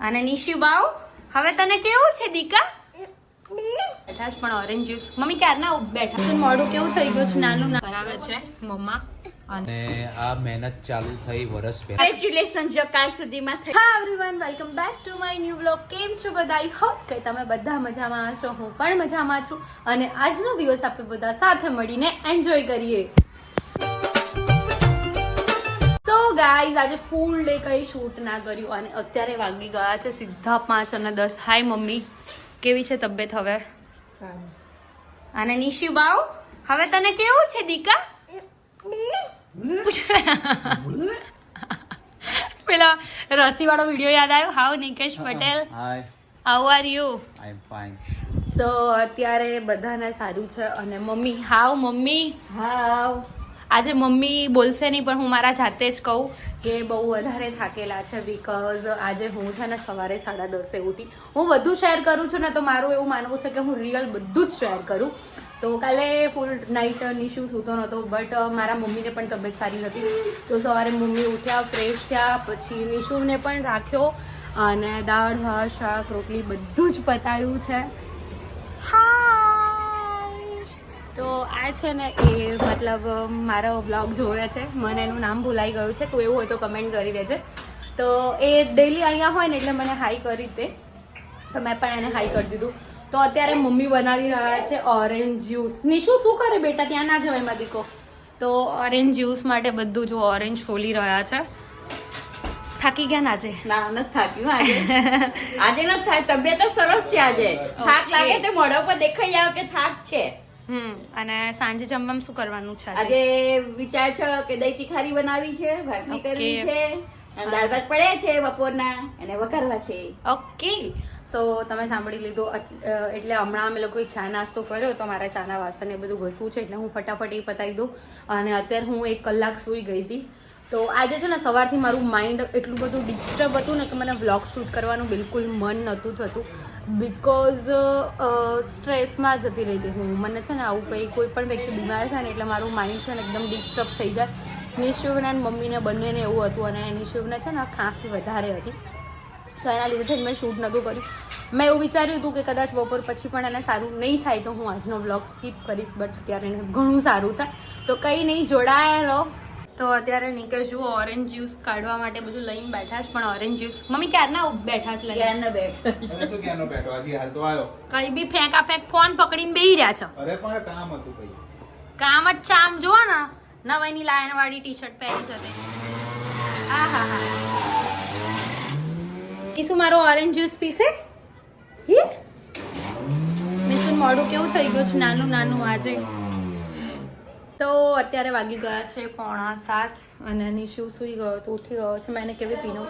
અને નિશુ બાઉ હવે તને કેવું છે દીકા? બેઠા પણ ઓરેન્જ જ્યુસ મમ્મી ક્યારના બેઠા? છે મોઢું કેવું થઈ ગયું છે? નાનું ના કરાવે છે મમ્મા. અને અને આ મહેનત ચાલુ થઈ વર્ષ પહેલા. કોંગ્રેચ્યુલેશન જો કાલ સુધીમાં થઈ હા everyone welcome back to my new blog કેમ છો બધા? આઈ હોપ કે તમે બધા મજામાં હશો. હું પણ મજામાં છું. અને આજનો દિવસ આપણે બધા સાથે મળીને એન્જોય કરીએ. ગાઈઝ આજે ફૂલ ડે કઈ શૂટ ના કર્યું અને અત્યારે વાગી ગયા છે સીધા પાંચ અને દસ. Hi mummy. કેવી છે તબિયત હવે? અને નિશી બાઉ હવે તને કેવું છે દીકા? પેલા રસીવાળો વીડિયો યાદ આવ્યો? હાવ Nikesh Patel. Hi how are you I am fine so અત્યારે બધાને સારું છે અને મમ્મી હાવ મમ્મી? હાવ આજે મમ્મી બોલશે નહીં, પણ હું મારા જાતે જ કહું કે બહુ વધારે થાકેલા છે બિકોઝ આજે હું છે ને સવારે સાડા દસે ઉઠી, હું બધું શેર કરું છું ને તો મારું એવું માનવું છે કે હું રિયલ બધું જ શેર કરું. તો કાલે ફૂલ નાઇટ નિશુ, સૂતો નહોતો બટ મારા મમ્મીને પણ તબિયત સારી નથી. તો સવારે મમ્મી ઉઠ્યા ફ્રેશ થયા, પછી નિશુને પણ રાખ્યો અને દાળ, ભાત, શાક, રોટલી બધું જ પતાવ્યું છે. હાય તો આ છે ને એ મતલબ મારો બ્લોગ જોયો છે. મને એનું નામ ભૂલાઈ ગયું છે. તો એવું હોય તો કમેન્ટ કરી દેજે. તો એ ડેલી અહીંયા હોય ને એટલે મને હાઈ કરી દે. તો મેં પણ એને હાઈ કરી દીધું. તો અત્યારે મમ્મી બનાવી રહ્યા છે ઓરેન્જ જ્યુસ નિશુ શું કરે બેટા? ત્યાં ના જવાયમાં દીકો. તો ઓરેન્જ જ્યુસ માટે બધું જો ઓરેન્જ ફોલી રહ્યા છે. થાકી ગયા ને આજે? ના નથી થાક્યું આજે. આજે નથી થાય તબિયત તો સરસ છે આજે. થાક લાગે તો મોઢા પર દેખાઈ આવે કે થાક છે. હમ અને સાંજે જમવામાં શું કરવાનું છે આજે? વિચાર છે કે દહીં તીખારી બનાવી છે ભાખરી. કરવી છે અને દાળ ભાત પડે છે બપોરના અને વઘારવા છે. ઓકે. સો તમે સાંભળી લીધું એટલે હમણાં અમે લોકોએ ચા નાસ્તો કર્યો તો મારા ચાના વાસણ એ બધું ઘસવું છે એટલે હું ફટાફટ એ પતાવી દઉં. અને અત્યારે હું એક કલાક સૂઈ ગઈ હતી. તો આજે છે ને સવારથી મારું માઇન્ડ એટલું બધું ડિસ્ટર્બ હતું ને કે મને વ્લોગ શૂટ કરવાનું બિલકુલ મન નહોતું થતું. બિકોઝ સ્ટ્રેસમાં જતી રહી હતી હું. મને છે ને આવું કંઈ કોઈ પણ વ્યક્તિ બીમાર થાય ને એટલે મારું માઇન્ડ છે ને એકદમ ડિસ્ટર્બ થઈ જાય. નિશિવને અને મમ્મીને બંનેને એવું હતું અને નિશિવને છે ને ખાંસી વધારે હતી. તો એના લીધે મેં શૂટ નહોતું કર્યું. મેં એવું વિચાર્યું હતું કે કદાચ બપોર પછી પણ એને સારું નહીં થાય તો હું આજનો બ્લોગ સ્કીપ કરીશ બટ ત્યારે એને ઘણું સારું છે. તો કંઈ નહીં, જોડાયા રહો. તો અત્યારે નિકેશ જુઓ ઓરેન્જ જ્યુસ કાઢવા માટે બધું લઈને બેઠા છે પણ ઓરેન્જ જ્યુસ મમ્મી ક્યારના બેઠા છે લઈને? ક્યારના બેઠા શું ક્યાંનો બેઠો? હજી હાલ તો આવ્યો. કઈ બી ફેંકા ફેંક ફોન પકડીને બેહી રહ્યા છે? અરે પણ કામ હતું ભાઈ. કામ જ ચામ જુઓ ને. નવાઈની લાયન વાળી ટી શર્ટ પહેરી છે તે. આ હા હા. ઈસુ મારો ઓરેન્જ જ્યુસ પીશે હે? મિસુન મોડું કેવું થઈ ગયું છે નાનું નાનું આજે. તો અત્યારે વાગી ગયા છે પોણા સાત અને નિશુ સૂઈ ગયો તો ઉઠી ગયો છે. મેં કેવી પીનો.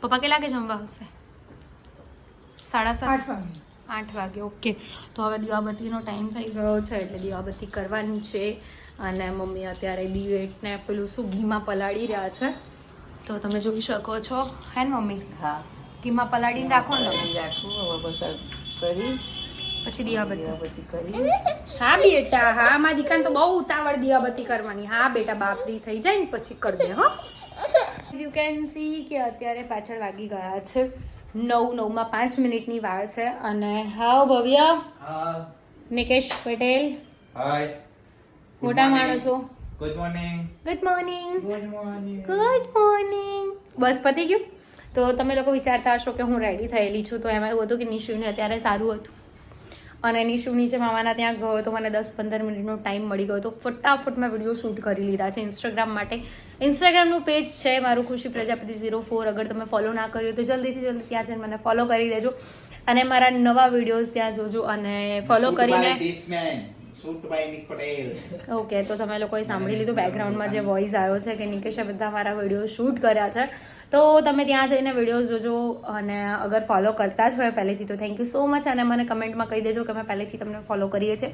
પપ્પા કેટલા કે જમવા હશે? સાડા સાત? આઠ વાગે. ઓકે. તો હવે દીવાબત્તીનો ટાઈમ થઈ ગયો છે એટલે દીવાબત્તી કરવાની છે. અને મમ્મી અત્યારે દિવેટને પેલું શું ઘીમાં પલાળી રહ્યા છે. તો તમે જોઈ શકો છો. હે ને મમ્મી? હા. ઘીમાં પલાળીને રાખો ને રાખવું હવે બસ કરી. પછી દીવાબત્તી. કરી હા બેટા હા મારી દીકાને તો બહુ ઉતાવળ દીવાબત્તી કરવાની. હા બેટા બાપરી થઈ જાય ને પછી કરજે હો. યુ કેન સી કે અત્યારે પાછળ વાગી ગયા છે નવ નવમાં પાંચ મિનિટની વાર છે. અને હાવ ભવ્ય. નિકેશ પટેલ. હાય મોટા માણસો. Good morning good morning good morning good morning બસ પતી ગયું? તો તમે લોકો વિચારતા હશો કે હું રેડી થયેલી છું તો એમાં એવું હતું કે નિશુને અત્યારે સારું હતું. અને નિશુ નીચે મામાના ત્યાં ગયો તો મને દસ પંદર મિનિટનો ટાઈમ મળી ગયો તો ફટાફટ મેં વીડિયો શૂટ કરી લીધા છે ઇન્સ્ટાગ્રામ માટે. ઇન્સ્ટાગ્રામનું પેજ છે મારું ખુશી પ્રજાપતિ ઝીરો ફોર અગર તમે ફોલો ના કર્યો તો જલ્દીથી જલ્દી ત્યાં જઈને મને ફોલો કરી દેજો. અને મારા નવા વિડીયોઝ ત્યાં જોજો અને ફોલો કરીને shoot by Nick Patel okay તો તમે લોકોએ સાંભળી લીધું બેકગ્રાઉન્ડમાં જે વોઇસ આવ્યો છે કે નિકેશે બધા મારા વીડિયો શૂટ કર્યા છે. તો તમે ત્યાં જઈને વિડીયોઝ જોજો અને અગર ફોલો કરતા જ હોય પહેલેથી, તો થેન્ક યુ સો મચ અને મને કમેન્ટમાં કહી દેજો કે મેં પહેલેથી તમને ફોલો કરીએ છીએ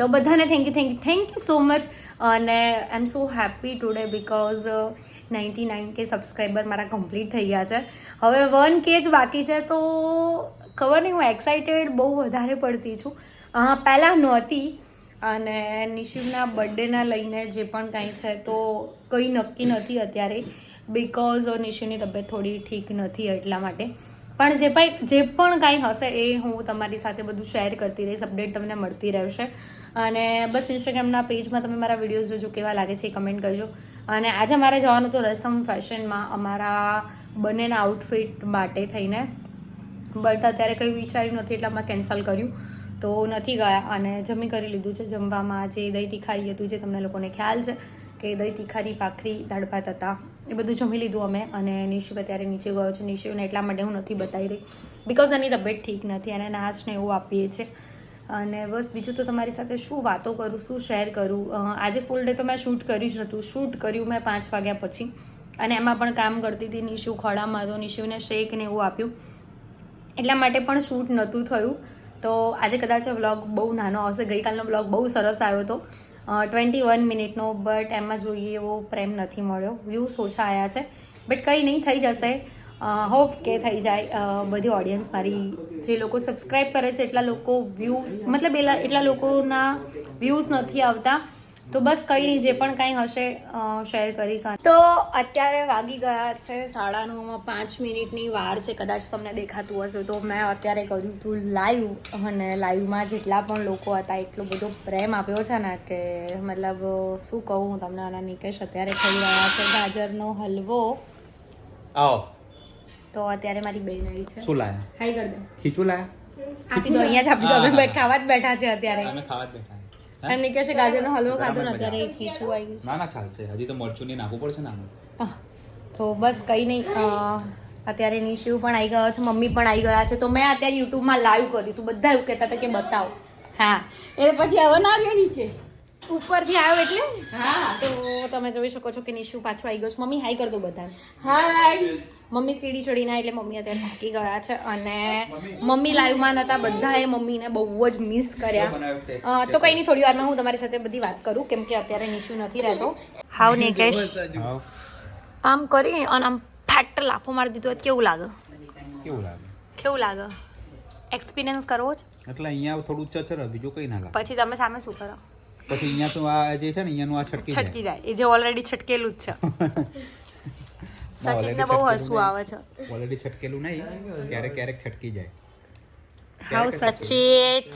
તો બધાને thank you thank you thank you so much અને I am so happy today because ninety nine K subscriber મારા કમ્પ્લીટ થઈ ગયા છે. હવે વન કે જ બાકી છે, તો ખબર નહીં, હું એક્સાઇટેડ બહુ વધારે પડતી છું. હા, પહેલાં નહોતી. અને નિશુના બર્થડેના લઈને જે પણ કાંઈ છે, તો કંઈ નક્કી નથી અત્યારે. બિકોઝ નિશુની તબિયત થોડી ઠીક નથી એટલા માટે. પણ જે પણ જે પણ કાંઈ હશે એ હું તમારી સાથે બધું શેર કરતી રહીશ અપડેટ તમને મળતી રહેશે. અને બસ ઇન્સ્ટાગ્રામના પેજમાં તમે મારા વિડીયોઝ જોજો, કેવા લાગે છે એ કમેન્ટ કરજો. અને આજે મારે જવાનું હતું રસમ ફેશનમાં અમારા બંનેના આઉટફિટ માટે થઈને. બટ અત્યારે કંઈ વિચાર્યું નથી એટલે અમે કેન્સલ કર્યું. તો નથી ગયા અને જમી કરી લીધું છે. જમવામાં જે દહીં તીખારી હતું જે તમને લોકોને ખ્યાલ છે, કે દહીં તીખારી પાખરી દાળ હતા. એ બધું જમી લીધું અમે અને નિશિવ અત્યારે નીચે ગયો છે. નિશિવને એટલા માટે હું નથી બતાવી રહી. બિકોઝ એની તબિયત ઠીક નથી અને નાચને એવું આપીએ છીએ અને બસ બીજું તો તમારી સાથે શું વાતો કરું, શું શેર કરું? આજે ફૂલ ડે તો મેં શૂટ કર્યું જ નહોતું શૂટ કર્યું મેં પાંચ વાગ્યા પછી. અને એમાં પણ કામ કરતી હતી નિશુ ખોડામાં તો નિશુને શેક ને એવું આપ્યું. એટલા માટે પણ શૂટ નહોતું થયું. તો આજે કદાચ વ્લોગ બહુ નાનો આવશે. ગઈકાલનો વ્લોગ બહુ સરસ આવ્યો હતો. ટ્વેન્ટી વન મિનિટનો બટ એમાં જોઈએ એવો પ્રેમ નથી મળ્યો. વ્યૂઝ ઓછા આવ્યા છે. બટ કંઈ નહીં, થઈ જશે. હોપ કે થઈ જાય બધી ઓડિયન્સ મારી જે લોકો સબસ્ક્રાઈબ કરે છે, એટલા લોકો વ્યૂઝ મતલબ એલા, એટલા લોકોના વ્યૂઝ નથી આવતા. તો બસ કંઈ નહીં જે પણ કાંઈ હશે શેર કરીશ તો અત્યારે વાગી ગયા છે સાડા નવમાં પાંચ મિનિટની વાર છે કદાચ તમને દેખાતું હશે. તો મેં અત્યારે કર્યું હતું લાઈવ અને લાઈવમાં જેટલા પણ લોકો હતા એટલો બધો પ્રેમ આપ્યો છે ને કે મતલબ શું કહું હું તમને આના નિકેશ અત્યારે ખાઈ રહ્યા છે ગાજરનો હલવો. આવો. તો અત્યારે મારી બેન આવી છે. શું લાયા? હાઈ કર દે ખીચું લાયા? આપી દો અહીંયા જ આપી દો અમે ખાવા જ બેઠા છે અત્યારે. અમે ખાવા જ બેઠા હે? કે છે ગાજરનો હલવો ખાધો ને અત્યારે. ખીચું આવી ગયું ના ના ચાલશે. હજી તો મરચું ની નાખવું પડશે ને તો બસ કંઈ નહીં અત્યારે નિશિવ પણ આવી ગયો છે મમ્મી પણ આવી ગયા છે. તો મેં અત્યારે યુટ્યુબમાં લાઈવ કર્યું હતું. બધા એવું કહેતા હતા કે બતાવો. હા. એ પછી હવે ના આવ્યો નીચે. ઉપરથી આવ્યો એટલે? હા. તો તમે જોઈ શકો છો કે નિશુ પાછો આવી ગયો છે. મમ્મી હાઈ કર દો બધા હાય મમ્મી સીડી ચડીને એટલે મમ્મી અત્યારે થાકી ગયા છે અને મમ્મી. લાઈવમાં નતા બધાએ મમ્મીને બહુ જ મિસ કર્યા. તો? કંઈ નહીં થોડી વારમાં હું તમારી સાથે બધી વાત કરું કેમ કે અત્યારે નિશુ નથી રહેતો. હાવ નિકેશ. આમ કરી અને આમ ફાટ લાફો મારી દીધો. કેવું લાગે? કેવું લાગે? કેવું લાગે? એક્સપિરિયન્સ કરવો છે? એટલે અહીંયા થોડું ચચર બીજું કઈ ના લાગે. પછી તમે સામે શું કરો? પછી અહીંયા તો આ જે છે ને અહીંયાનું આ છટકી છટકી જાય. એ જે ઓલરેડી છટકેલું જ છે. સચિનને બહુ હસવું આવે છે. ઓલરેડી છટકેલું નહીં. ક્યારેક ક્યારેક છટકી જાય. હાઉ સચિત.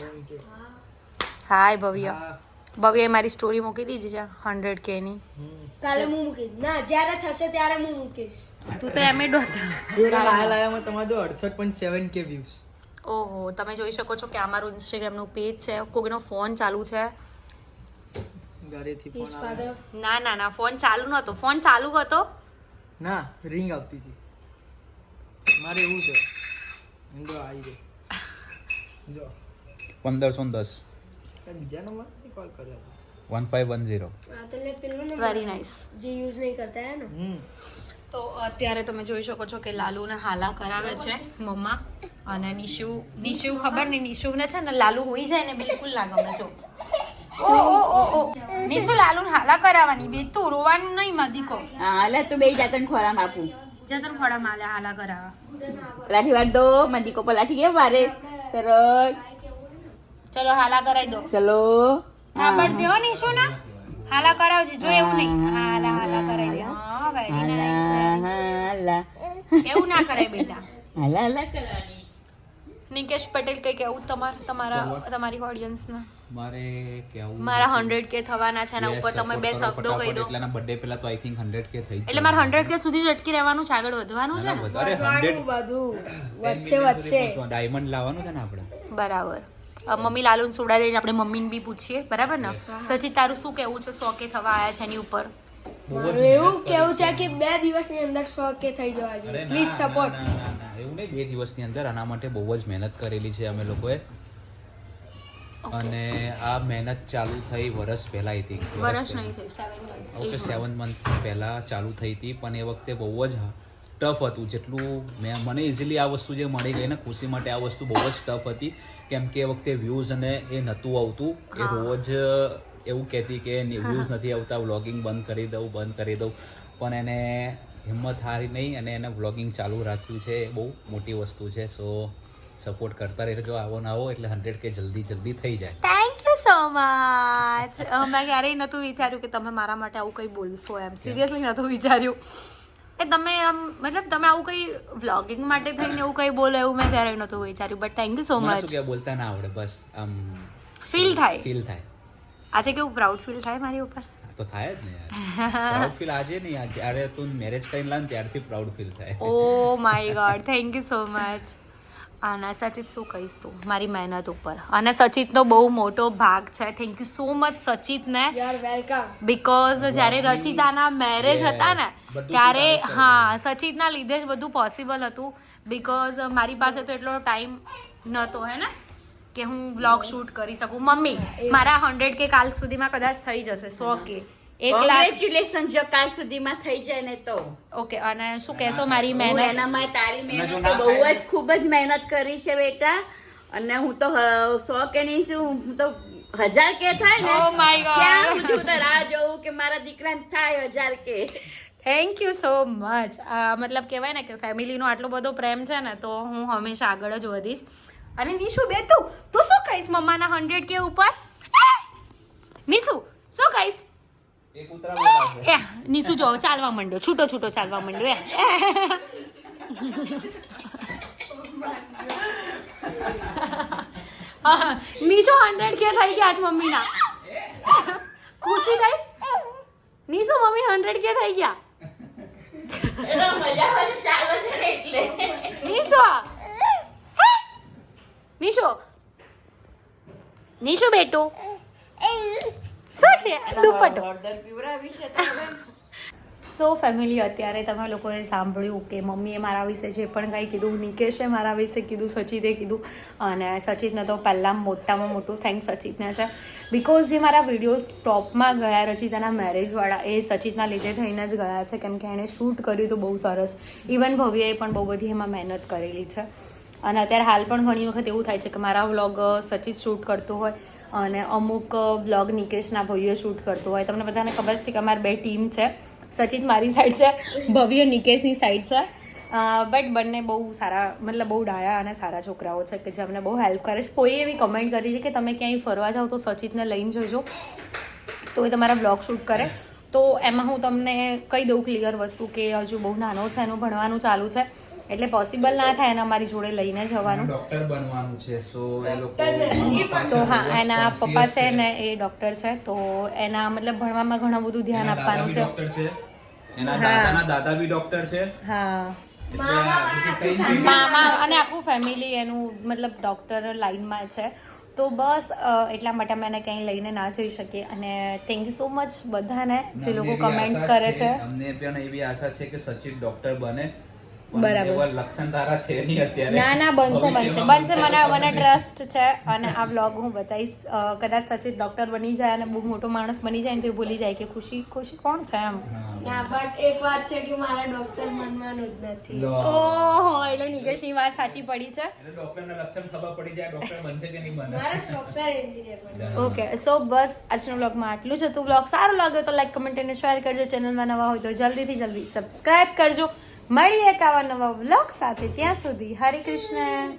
હાય ભવ્ય. ભવ્ય મારી સ્ટોરી મૂકી દીધી છે હંડ્રેડ કે ની. કાલે હું મૂકીશ. ના જ્યારે થશે ત્યારે હું મૂકીશ. તું તો એમ લાયામાં તમારે તો અડસઠ પોઈન્ટ સેવન કે વ્યૂઝ ઓહો તમે જોઈ શકો છો કે અમારું મારું ઇન્સ્ટાગ્રામનું પેજ છે. કોઈનો ફોન ચાલુ છે. ઘરેથી ફોન ના ના ના ફોન ચાલુ નહોતો. ફોન ચાલુ હતો. ના રિંગ આવતી હતી. મારે એવું છે. જો આવી જો. પંદરસો દસ. બીજા નંબર કોલ કર્યો one five one zero very nice જે યુઝ નહીં કરતા હે ને તો અત્યારે તમે જોઈ શકો છો કે લાલુને હાલા કરાવે છે મમ્મા. અને નિશુ નિશુ ખબર નહીં નિશુને છે ને લાલુ હોઈ જાય ને બિલકુલ ના ગમે. જો ઓ ઓ ઓ ઓ. નિશુ લાલુ હાલા કરાવવાની. બે તું રોવાનું નહીં માદીકો હા એટલે તું બે જાતન ખોરામ આપું. જતન ખોડા માલે હાલા કરાવવા પલાઠી વાર દો મંદીકો પલાઠી કેમ મારે સરસ. ચલો હાલા કરાવી દો. ચલો. હો. નિશુ ના હાલા કરાવજે જો એવું નહીં. હાલા હાલા કરાવી દે. હા વેરી નાઈસ હાલા એવું ના કરે બેટા. હાલા હાલા કરવાની નિકેશ પટેલ કઈ કેવું તમાર તમારા તમારી ઓડિયન્સને મારે કેવું મારા હંડ્રેડ કે થવાના છે એના ઉપર તમે બે શબ્દો કહી દો. એટલાના બર્થડે પહેલા તો આઈ થિંક હંડ્રેડ કે થઈ એટલે મારે હંડ્રેડ કે સુધી જ અટકી રહેવાનું છે આગળ વધવાનું છે ને? વધવાનું બધું. વચ્ચે વચ્ચે ડાયમંડ લાવવાનું છે ને આપણે? બરાબર. મમ્મી લાલુન સોડા દઈને આપણે મમ્મીને બી પૂછીએ બરાબર ને? સચિત તારું શું કેવું છે સો કે થવા આયા છે એની ઉપર? મારું એવું કેવું છે કે બે દિવસની અંદર સો કે થઈ જવા જોઈએ. પ્લીઝ સપોર્ટ ના, ના, ના. એવું નહીં બે દિવસની અંદર આના માટે બહુ જ મહેનત કરેલી છે અમે લોકોએ. અને આ મહેનત ચાલુ થઈ વર્ષ પહેલા આઈ થિંક વર્ષ નહીં થઈ સેવન ઓકે સેવન મંથ પહેલા ચાલુ થઈ હતી પણ એ વખતે બહુ જ ટફ હતું. જેટલું મેં મને ઇઝીલી આ વસ્તુ જે મળી ગઈ ને ખુશી માટે આ વસ્તુ બહુ જ ટફ હતી. કેમ કે એ વખતે વ્યૂઝ અને એ નહોતું આવતું. એ રોજ એવું કહેતી કે વ્યૂઝ નથી આવતા વ્લોગિંગ બંધ કરી દઉં બંધ કરી દઉં. પણ એને હિંમત હારી નહીં અને એને વ્લોગિંગ ચાલુ રાખ્યું છે. એ બહુ મોટી વસ્તુ છે. સો સપોર્ટ કરતા રહેજો. આવો ના આવો એટલે હંડ્રેડ કે જલ્દી જલ્દી થઈ જાય. થેન્ક યુ સો મચ મેં ક્યારેય નહોતું વિચાર્યું કે તમે મારા માટે આવું કંઈ બોલશો એમ. સિરિયસલી નહોતું વિચાર્યું. એ તમે આમ મતલબ તમે આવું કંઈ વ્લોગિંગ માટે થઈને એવું કંઈ બોલો એવું મેં ક્યારેય નહોતું વિચાર્યું. But thank you so much બોલતા ના આવડે? બસ આમ ફીલ થાય. ફીલ થાય. આજે કેવું પ્રાઉડ ફીલ થાય મારી ઉપર? તો થાય જ ને યાર. પ્રાઉડ ફીલ આજે નહીં. જ્યારે તું મેરેજ કરીને લાવ ત્યારથી પ્રાઉડ ફીલ થાય. ઓ my god thank you so much અને સચિત શું કહીશ તું? મારી મહેનત ઉપર. અને સચિતનો બહુ મોટો ભાગ છે. થેન્ક યુ સો મચ સચિતને. યાર બિકોઝ જ્યારે રચિતાના મેરેજ હતા ને ત્યારે હા સચિતના લીધે જ બધું પોસિબલ હતું. બિકોઝ મારી પાસે તો એટલો ટાઈમ નહોતો હે ને? કે હું બ્લોગ શૂટ કરી શકું. મમ્મી મારા હંડ્રેડ કે કાલ સુધીમાં કદાચ થઈ જશે સો કે એક કોંગ્રેચ્યુલેશન જો કાલ સુધીમાં થઈ જાય ને તો. ઓકે અને શું કહેશો મારી મહેનત? એનામાં તારી મહેનત તો બહુ જ ખૂબ જ મહેનત કરી છે બેટા. અને હું તો હ- સો કે નહીં છું હું તો હજાર કે થાય ને ઓ માય ગોડ ક્યાં સુધી હું તો રાહ જોઉં કે મારા દીકરાને થાય હજાર કે. થેન્ક યુ સો મચ મતલબ કહેવાય ને કે ફેમિલીનો આટલો બધો પ્રેમ છે ને તો હું હંમેશા આગળ જ વધીશ. અને નિશુ બે તું તું શું કહીશ મમ્માના હંડ્રેડ કે ઉપર? નિશુ શું કહીશ? એ નીશુ જો, ચાલવા માંડ્યો છૂટો છૂટો ચાલવા માંડ્યો એ. હંડ્રેડ કે થઈ ગયા આજ મમ્મીના? ખુશી થઈ? નીશુ મમ્મી હંડ્રેડ કે થઈ ગયા? નીશુ નીશુ નીશુ બેટુ? શું છે? દુપટ્ટો. સો ફેમિલી અત્યારે તમે લોકોએ સાંભળ્યું કે મમ્મીએ મારા વિશે જે પણ કંઈ કીધું નિકેશે મારા વિશે કીધું સચિતે કીધું અને સચિતને તો પહેલાં મોટામાં મોટું થેન્ક સચિતને છે. બિકોઝ જે મારા વિડીયોઝ ટોપમાં ગયા રચિતાના મેરેજવાળા એ સચિતના લીધે થઈને જ ગયા છે કેમ કે એણે શૂટ કર્યું તો બહુ સરસ. ઇવન ભવ્યએ પણ બહુ બધી એમાં મહેનત કરેલી છે. અને અત્યારે હાલ પણ ઘણી વખત એવું થાય છે કે મારા વ્લોગ સચિત શૂટ કરતું હોય અને અમુક બ્લોગ નિકેશના ભવ્ય શૂટ કરતું હોય. તમને બધાને ખબર છે કે અમારી બે ટીમ છે. સચિત મારી સાઈડ છે, ભવ્ય નિકેશની સાઈડ છે. બટ બંને બહુ સારા, મતલબ બહુ ડાયા અને સારા છોકરાઓ છે કે જે અમને બહુ હેલ્પ કરે છે. કોઈએ એવી કમેન્ટ કરી હતી કે તમે ક્યાંય ફરવા જાઓ તો સચિતને લઈને જજો. તો એ તમારા બ્લોગ શૂટ કરે. તો એમાં હું તમને કહી દઉં ક્લિયર વસ્તુ કે હજુ બહુ નાનો છે, એનું ભણવાનું ચાલુ છે. એટલે પોસિબલ ના થાય અને અમારી જોડે લઈને જવાનું. ડોક્ટર બનવાનું છે સો એ લોકો તો હા એના પપ્પા છે ને એ ડોક્ટર છે તો એના મતલબ ભણવામાં ઘણું બધું ધ્યાન આપવાનું છે. ડોક્ટર છે. એના હા. દાદાના દાદા બી ડોક્ટર છે. હા. મામા અને આખું ફેમિલી એનું મતલબ ડોક્ટર લાઈનમાં છે. તો બસ એટલા માટે અમે એને ક્યાંય લઈને ના જઈ શકીએ. અને થેન્ક યુ સો મચ બધાને જે લોકો કમેન્ટ્સ કરે છે અમને પણ એવી આશા છે કે સચિન ડોક્ટર બને. બરાબર. લક્ષણ તારા છે નહીં અત્યારે. ના ના બનશે બનશે. બનશે મને મને ટ્રસ્ટ છે. અને આ વ્લોગ હું બતાવીશ. કદાચ સચિત ડોક્ટર બની જાય અને બહુ મોટો માણસ બની જાય ને તો ભૂલી જાય કે ખુશી ખુશી કોણ છે એમ? ના બટ એક વાત છે કે મારા ડોક્ટર બનવાનું જ નથી. ઓહો એટલે નિકેશની વાત સાચી પડી છે. એટલે ડોક્ટરના લક્ષણ ખબર પડી જાય ડોક્ટર બનશે કે નહીં બને. મારા સોફ્ટવેર એન્જિનિયર બનવાનું ઓકે સો બસ આજનો વ્લોગમાં આટલું જ હતું. વ્લોગ સારો લાગ્યો તો લાઈક કમેન્ટ અને શેર કરજો. ચેનલમાં નવા હોય તો જલ્દીથી જલ્દી સબસ્ક્રાઇબ કરજો. મળીએ એક આવા નવા વ્લોગ સાથે. ત્યાં સુધી હરે કૃષ્ણ.